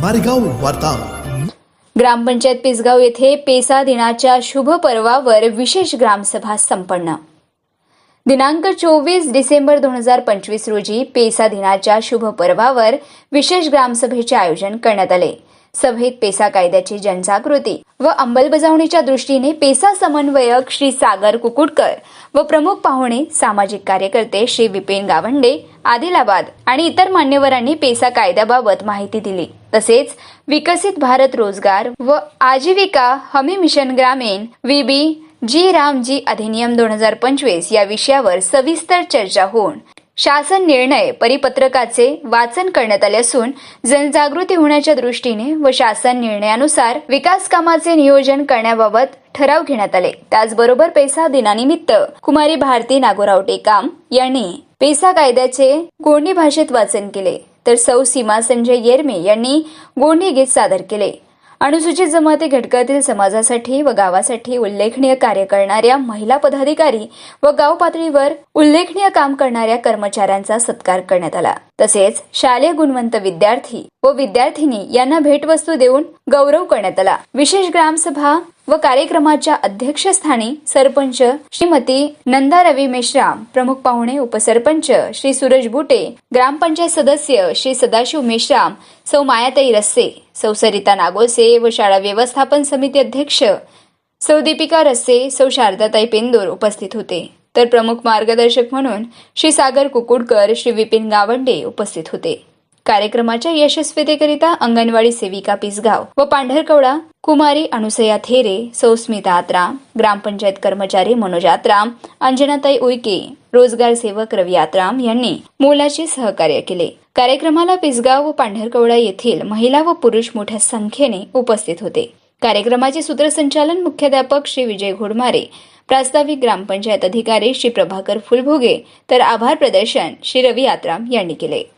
मारेगाव वार्ता. ग्रामपंचायत पिसगाव येथे पेसा दिनाच्या शुभ पर्वावर विशेष ग्रामसभा संपन्न. दिनांक चोवीस डिसेंबर दोन हजार पंचवीस रोजी पेसा दिनाच्या शुभ पर्वावर विशेष ग्रामसभेचे आयोजन करण्यात आले. सभेत पेसा कायद्याची जनजागृती व अंमलबजावणीच्या दृष्टीने पेसा समन्वयक श्री सागर कुकुटकर व प्रमुख पाहुणे सामाजिक कार्यकर्ते श्री विपिन गावंडे आदिलाबाद आणि इतर मान्यवरांनी पेसा कायद्याबाबत माहिती दिली. तसेच विकसित भारत रोजगार व आजीविका हमी मिशन ग्रामीण विबी जी रामजी अधिनियम दोन हजार पंचवीस या विषयावर सविस्तर चर्चा होऊन शासन निर्णय परिपत्रकाचे वाचन करण्यात आले असून जनजागृती होण्याच्या दृष्टीने व शासन निर्णयानुसार विकास कामाचे नियोजन करण्याबाबत ठराव घेण्यात आले. त्याचबरोबर पेसा दिनानिमित्त कुमारी भारती नागोराव टेकाम यांनी पेसा कायद्याचे गोंडी भाषेत वाचन केले. तर सौ सीमा संजय येरमे यांनी गोंडी गीत सादर केले. अनुसूचित जमाती घटकातील समाजासाठी व गावासाठी उल्लेखनीय कार्य करणाऱ्या महिला पदाधिकारी व गाव पातळीवर उल्लेखनीय काम करणाऱ्या कर्मचाऱ्यांचा सत्कार करण्यात आला. तसेच शालेय गुणवंत विद्यार्थी व विद्यार्थिनी यांना भेटवस्तू देऊन गौरव करण्यात आला. विशेष ग्रामसभा व कार्यक्रमाच्या अध्यक्षस्थानी सरपंच श्रीमती नंदा रवी मेश्राम प्रमुख पाहुणे उपसरपंच श्री सूरज बुटे ग्रामपंचायत सदस्य श्री सदाशिव मेश्राम सौ मायाताई रस्से सौ सरिता नागोसे व शाळा व्यवस्थापन समिती अध्यक्ष सौ दीपिका रस्से सौ शारदाताई पेंदूर उपस्थित होते. तर प्रमुख मार्गदर्शक म्हणून श्री सागर कुकुडकर श्री विपिन गावंडे उपस्थित होते. कार्यक्रमाच्या यशस्वीतेकरिता अंगणवाडी सेविका पिसगाव व पांढरकवडा कुमारी अनुसया थेरे सौस्मिता आत्राम ग्रामपंचायत कर्मचारी मनोज आत्राम अंजनाताई उईके रोजगार सेवक रवी आत्राम यांनी मोलाचे सहकार्य केले. कार्यक्रमाला पिसगाव व पांढरकवडा येथील महिला व पुरुष मोठ्या संख्येने उपस्थित होते. कार्यक्रमाचे सूत्रसंचालन मुख्याध्यापक श्री विजय घोडमारे प्रास्ताविक ग्रामपंचायत अधिकारी श्री प्रभाकर फुलभोगे तर आभार प्रदर्शन श्री रवी आत्राम यांनी केले.